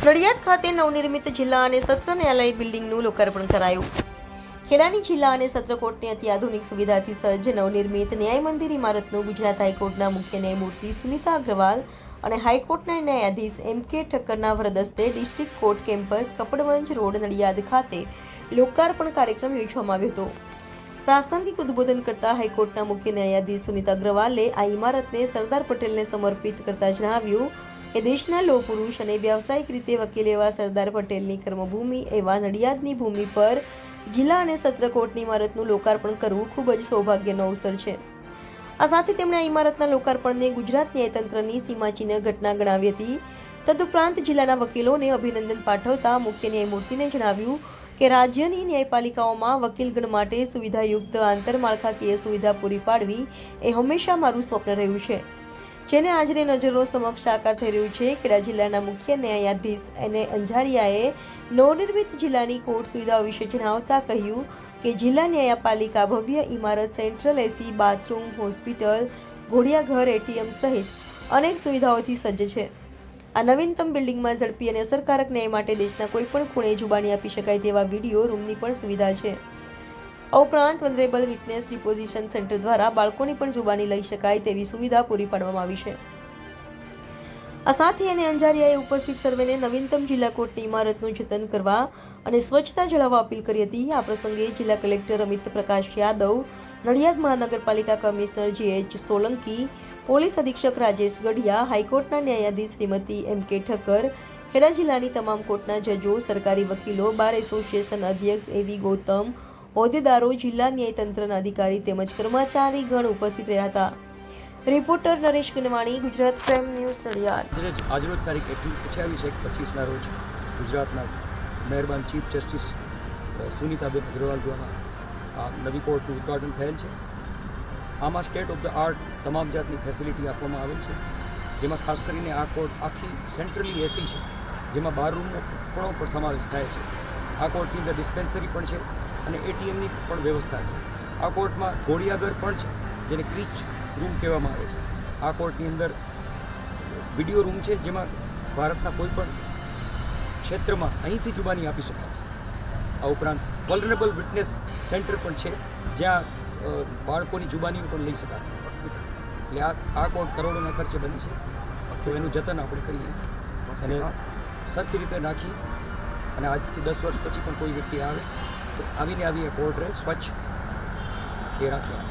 નડિયાદ ખાતે નવનિર્મિત જિલ્લા અને સત્ર ન્યાયાલય બિલ્ડિંગનું લોકાર્પણ કરાયું. ખેડાની જિલ્લા અને સત્ર કોર્ટની અત્યાધુનિક સુવિધાથી સજ્જ નવનિર્મિત ન્યાય મંદિર ઇમારતનું ગુજરાત હાઈકોર્ટના મુખ્ય ન્યાયમૂર્તિ સુનિતા અગ્રવાલ અને હાઈકોર્ટના ન્યાયાધીશ એમ કે ઠક્કરના વરદસ્તે district court campus Kapadvanj road Nadiad ખાતે લોકાર્પણ કાર્યક્રમ યોજવામાં આવ્યો હતો. પ્રાસંગિક ઉદ્બોધન કરતા હાઈકોર્ટના મુખ્ય ન્યાયાધીશ સુનિતા અગ્રવાલે આ ઇમારતને સરદાર પટેલને સમર્પિત કરતા જણાવ્યું કે દેશના લોહ પુરુષ અને વ્યાવસાયિક રીતે વકીલ એવા સરદાર પટેલની કર્મભૂમિ, એવા નડિયાદની ભૂમિ પર જિલ્લા અને સત્ર કોર્ટની ઇમારતનું લોકાર્પણ કરવું ખૂબ જ સૌભાગ્યનો અવસર છે. આ સાથે તેમણે આ ઇમારતના લોકાર્પણને ગુજરાત ન્યાયતંત્રની સીમાચિહ્ન ઘટના ગણાવી હતી. તદુપરાંત જિલ્લાના વકીલોને અભિનંદન પાઠવતા મુખ્ય ન્યાયમૂર્તિને જણાવ્યું કે રાજ્યની ન્યાયપાલિકાઓમાં વકીલગણ માટે સુવિધાયુક્ત આંતરમાળખાકીય સુવિધા પૂરી પાડવી એ હંમેશા મારું સ્વપ્ન રહ્યું છે. જેને આજની નજરો સમક્ષ સાકાર થઈ રહ્યું છે, ખેડા જિલ્લાના મુખ્ય ન્યાયાધીશ એને અંજારિયાએ નવનિર્મિત જિલ્લાની કોર્ટ સુવિધાઓ વિશે જણાવતા કહ્યું કે જિલ્લા ન્યાયપાલિકા ભવ્ય ઇમારત સેન્ટ્રલ એસી, બાથરૂમ, હોસ્પિટલ, ઘોડિયાઘર, એટીએમ સહિત અનેક સુવિધાઓથી સજ્જ છે. આ નવીનતમ બિલ્ડિંગમાં ઝડપી અને અસરકારક ન્યાય માટે દેશના કોઈપણ ખૂણે જુબાની આપી શકાય તેવા વીડિયો રૂમની પણ સુવિધા છે. આ ઉપરાંત વનરેબલ વિટનેસ ડિપોઝિશન સેન્ટર દ્વારા બાળકોની પણ જુબાની લઈ શકાય તેવી સુવિધા પૂરી પાડવામાં આવી છે. આ સાથે અને અંજારિયાએ ઉપસ્થિત સર્વેને નવીનતમ જિલ્લા કોર્ટની ઇમારતનું જતન કરવા અને સ્વચ્છતા જળાવવા અપીલ કરી હતી. આ પ્રસંગે જિલ્લા કલેક્ટર અમિત પ્રકાશ યાદવ, નડિયાદ મહાનગરપાલિકા commissioner G H Solanki, police અધિક્ષક રાજેશ ગઢિયા, હાઈકોર્ટના ન્યાયાધીશ શ્રીમતી એમ કે ઠક્કર, ખેડા જિલ્લાની તમામ કોર્ટના જજો, સરકારી વકીલો, બાર એસોસિએશન અધ્યક્ષ એવી ગૌતમ હોદ્દેદારો જિલ્લા ન્યાયતંત્રના અધિકારી તેમજ કર્મચારી ગણ ઉપસ્થિત રહ્યા હતા. Reporter Naresh Ganwani Gujarat crime news Nadiad. આજરોજ તારીખ તારીખ અઠ્યાવીસ એક પચીસના રોજ ગુજરાતના મહેરબાન ચીફ જસ્ટિસ સુનીતાબેન અગ્રવાલ દ્વારા આ નવી કોર્ટનું ઉદ્ઘાટન થયેલ છે. આમાં સ્ટેટ ઓફ ધ આર્ટ તમામ જાતની ફેસિલિટી આપવામાં આવેલ છે. જેમાં ખાસ કરીને આ કોર્ટ આખી સેન્ટ્રલી એસી છે. જેમાં બાર રૂમનો પણ સમાવેશ થાય છે. આ કોર્ટની અંદર ડિસ્પેન્સરી પણ છે. અને એટીએમની પણ વ્યવસ્થા છે. આ કોર્ટમાં ઘોડિયાઘર પણ છે, જેને ક્રીચ રૂમ કહેવામાં આવે છે. આ કોર્ટની અંદર વીડિયો રૂમ છે, જેમાં ભારતના કોઈ પણ ક્ષેત્રમાં અહીંથી જુબાની આપી શકાય છે. આ ઉપરાંત વલરેબલ વિટનેસ સેન્ટર પણ છે, જ્યાં બાળકોની જુબાનીઓ પણ લઈ શકાશે. એટલે આ આ કોર્ટ કરોડોના ખર્ચે બની છે. તો એનું જતન આપણે કરીએ. અને સરખી રીતે નાખી અને આજથી દસ વર્ષ પછી પણ કોઈ વ્યક્તિ આવે આવીને આવી એક રહે સ્વચ્છ એ રાખીએ.